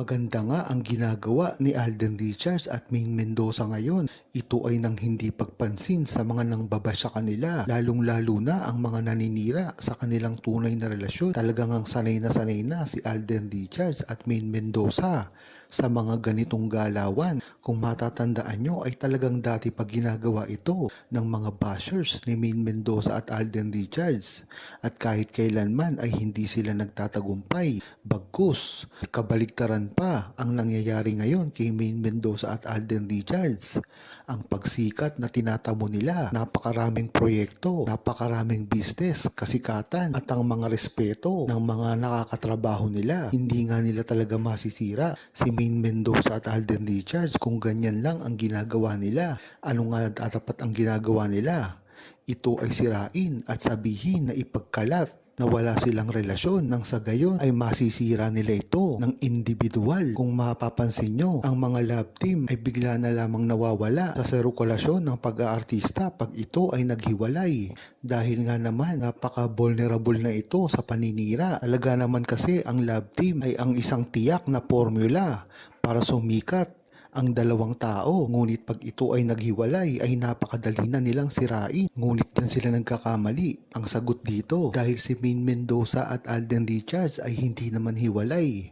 Maganda nga ang ginagawa ni Alden Richards at Maine Mendoza ngayon. Ito ay nang hindi pagpansin sa mga nangbaba sa kanila, lalong-lalo na ang mga naninira sa kanilang tunay na relasyon. Talagang ang sanay na sanay na si Alden Richards at Maine Mendoza sa mga ganitong galawan. Kung matatandaan nyo ay talagang dati pa ginagawa ito ng mga bashers ni Maine Mendoza at Alden Richards. At kahit kailanman ay hindi sila nagtatagumpay. Bagkus, kabaligtaran pa ang nangyayari ngayon kay Maine Mendoza at Alden Richards. Ang pagsikat na tinatamo nila, napakaraming proyekto, napakaraming business, kasikatan at ang mga respeto ng mga nakakatrabaho nila. Hindi nga nila talaga masisira si Maine Mendoza at Alden Richards kung ganyan lang ang ginagawa nila. Ano nga dapat ang ginagawa nila? Ito ay sirain at sabihin na ipagkalat na wala silang relasyon nang sa gayon ay masisira nila ito ng individual. Kung mapapansin nyo, ang mga love team ay bigla na lamang nawawala sa sirkulasyon ng pag-aartista pag ito ay naghiwalay. Dahil nga naman napaka-vulnerable na ito sa paninira. Talaga naman kasi ang love team ay ang isang tiyak na formula para sumikat ang dalawang tao. Ngunit pag ito ay naghiwalay ay napakadali na nilang sirain. Ngunit din sila nagkakamali. Ang sagot dito dahil si Maine Mendoza at Alden Richards ay hindi naman hiwalay.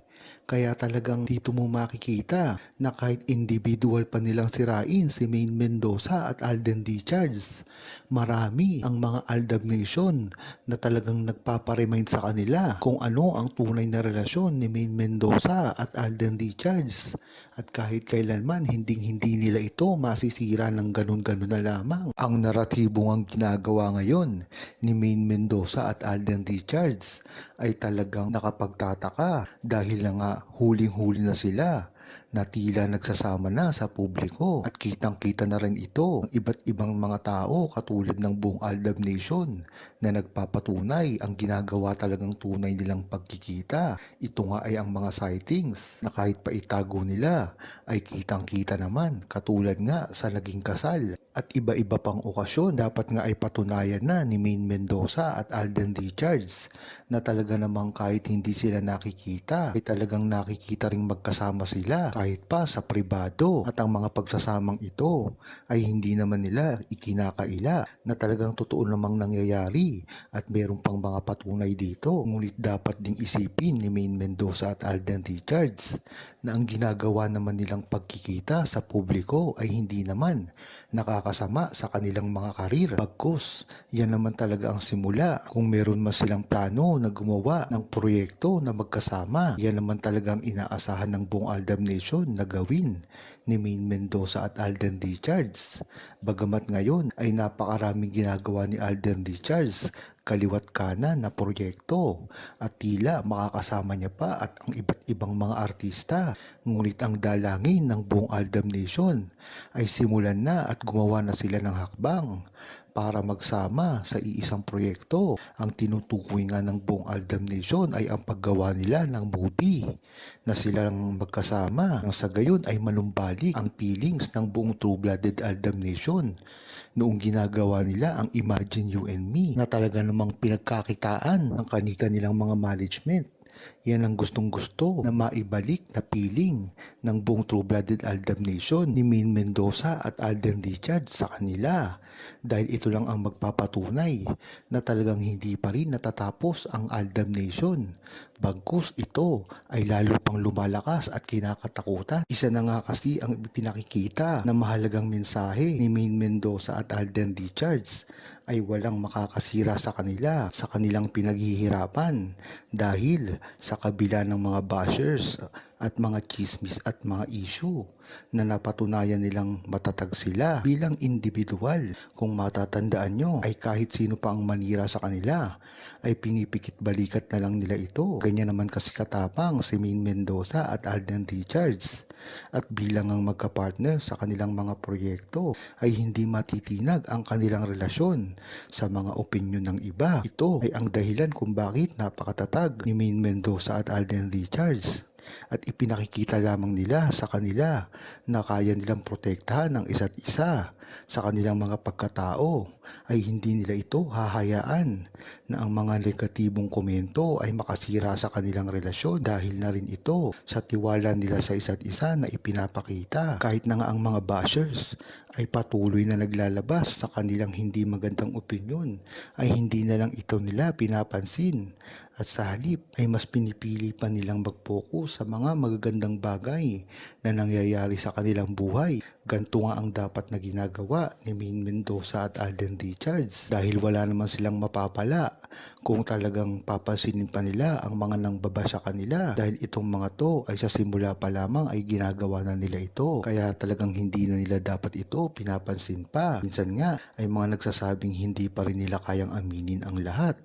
Kaya talagang dito mo makikita na kahit individual pa nilang sirain si Maine Mendoza at Alden Richards, marami ang mga Aldab Nation na talagang nagpaparemind sa kanila kung ano ang tunay na relasyon ni Maine Mendoza at Alden Richards. At kahit kailanman hindi hindi nila ito masisira ng ganun-ganun na lamang. Ang naratibong ang ginagawa ngayon ni Maine Mendoza at Alden Richards ay talagang nakapagtataka dahil na nga huling-huli na sila na tila nagsasama na sa publiko. At kitang-kita na rin ito ng iba't ibang mga tao katulad ng buong Aldab Nation na nagpapatunay ang ginagawa talagang tunay nilang pagkikita. Ito nga ay ang mga sightings na kahit pa itago nila ay kitang-kita naman katulad nga sa naging kasal. At iba-iba pang okasyon dapat nga ay patunayan na ni Maine Mendoza at Alden Richards na talaga namang kahit hindi sila nakikita ay talagang nakikita ring magkasama sila kahit pa sa pribado at ang mga pagsasamang ito ay hindi naman nila ikinakaila na talagang totoo namang nangyayari at meron pang mga patunay dito ngunit dapat ding isipin ni Maine Mendoza at Alden Richards na ang ginagawa naman nilang pagkikita sa publiko ay hindi naman nakakasama sa kanilang mga karir. Bagkus, yan naman talaga ang simula. Kung meron man silang plano na gumawa ng proyekto na magkasama, yan naman talaga ang inaasahan ng buong Aldam Nation na gawin ni Maine Mendoza at Alden Richards. Bagamat ngayon ay napakaraming ginagawa ni Alden Richards kaliwat kanan na proyekto at tila makakasama niya pa at ang iba't ibang mga artista. Ngunit ang dalangin ng buong Aldam Nation ay simulan na at gumawa na sila ng hakbang para magsama sa iisang proyekto. Ang tinutukoy nga ng buong Aldam Nation ay ang paggawa nila ng movie na silang magkasama nang sa gayon ay manumbalik ang feelings ng buong true-blooded Aldam Nation noong ginagawa nila ang Imagine You and Me na talaga namang pinagkakitaan ng kanika nilang mga management. Yan ang gustong gusto na maibalik na piling ng buong true-blooded Aldam Nation ni Maine Mendoza at Alden Richards sa kanila. Dahil ito lang ang magpapatunay na talagang hindi pa rin natatapos ang Aldam Nation. Bagkus ito ay lalo pang lumalakas at kinakatakutan. Isa na nga kasi ang pinakikita na mahalagang mensahe ni Maine Mendoza at Alden Richards ay walang makakasira sa kanila sa kanilang pinaghihirapan. Dahil sa kabila ng mga bashers at mga chismis at mga issue na napatunayan nilang matatag sila bilang individual. Kung matatandaan nyo ay kahit sino pa ang manira sa kanila ay pinipikit balikat na lang nila ito. Ganyan naman kasi katapang si Maine Mendoza at Alden Richards. At bilang ang magkapartner sa kanilang mga proyekto ay hindi matitinag ang kanilang relasyon sa mga opinyon ng iba. Ito ay ang dahilan kung bakit napakatatag ni Maine Mendoza at Alden Richards. At ipinakikita lamang nila sa kanila na kaya nilang protektahan ang isa't isa sa kanilang mga pagkatao ay hindi nila ito hahayaan na ang mga negatibong komento ay makasira sa kanilang relasyon dahil na rin ito sa tiwala nila sa isa't isa na ipinapakita. Kahit na nga ang mga bashers ay patuloy na naglalabas sa kanilang hindi magandang opinyon ay hindi na lang ito nila pinapansin at sa halip ay mas pinipili pa nilang mag-focus sa mga magagandang bagay na nangyayari sa kanilang buhay. Ganto nga ang dapat na ginagawa ni Main Mendoza at Alden Richards dahil wala naman silang mapapala kung talagang papansinin pa nila ang mga nangbaba sa kanila dahil itong mga to ay sa simula pa lamang ay ginagawa na nila ito kaya talagang hindi na nila dapat ito pinapansin pa. Minsan nga ay mga nagsasabing hindi pa rin nila kayang aminin ang lahat.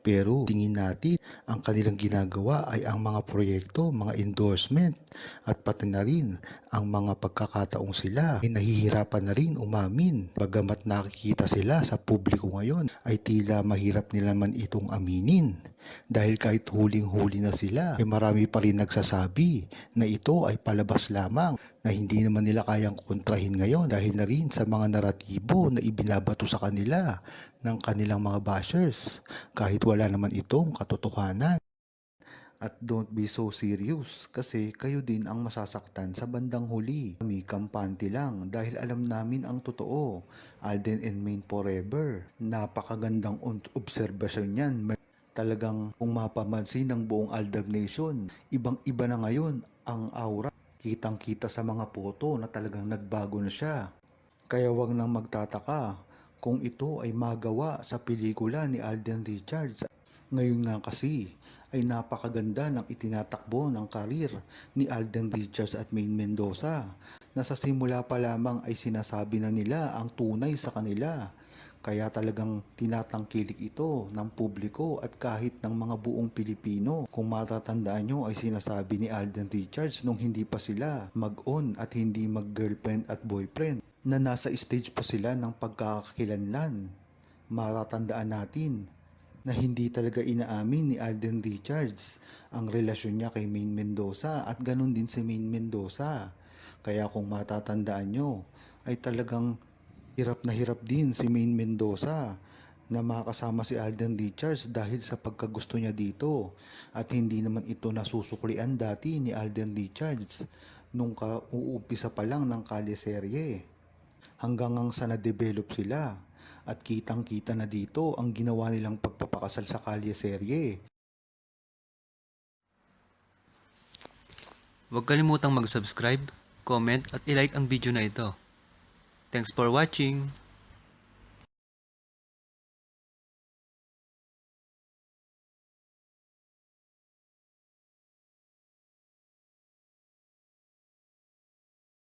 Pero tingin natin ang kanilang ginagawa ay ang mga proyekto, mga endorsement at pati na rin ang mga pagkakataong sila ay nahihirapan na rin umamin. Bagamat nakikita sila sa publiko ngayon ay tila mahirap nila man itong aminin. Dahil kahit huling-huli na sila ay marami pa rin nagsasabi na ito ay palabas lamang na hindi naman nila kayang kontrahin ngayon dahil na rin sa mga naratibo na ibinabato sa kanila ng kanilang mga bashers kahit wala naman itong katotohanan. At don't be so serious kasi kayo din ang masasaktan sa bandang huli. Kami kampante lang dahil alam namin ang totoo. Alden and Main forever. Napakagandang on- obserbasyon yan. Talagang kung mapamansin ng buong Aldab Nation, ibang-iba na ngayon ang aura. Kitang-kita sa mga poto na talagang nagbago na siya. Kaya wag nang magtataka kung ito ay magawa sa pelikula ni Alden Richards. Ngayon nga kasi ay napakaganda ng itinatakbo ng karir ni Alden Richards at Main Mendoza na sa simula pa lamang ay sinasabi na nila ang tunay sa kanila. Kaya talagang tinatangkilik ito ng publiko at kahit ng mga buong Pilipino. Kung matatandaan nyo ay sinasabi ni Alden Richards nung hindi pa sila mag-on at hindi mag-girlfriend at boyfriend na nasa stage pa sila ng pagkakakilanlan. Matatandaan natin na hindi talaga inaamin ni Alden Richards ang relasyon niya kay Main Mendoza at ganun din si Main Mendoza. Kaya kung matatandaan nyo ay talagang hirap na hirap din si Main Mendoza na makasama si Alden Richards dahil sa pagkagusto niya dito at hindi naman ito nasusuklian dati ni Alden Richards nung kauumpisa pa lang ng kalyeserye hanggang ang sa na-develop sila at kitang-kita na dito ang ginawa nilang pagpapakasal sa kalyeserye. Huwag kalimutang mag-subscribe, comment at ilike ang video na ito. Thanks for watching!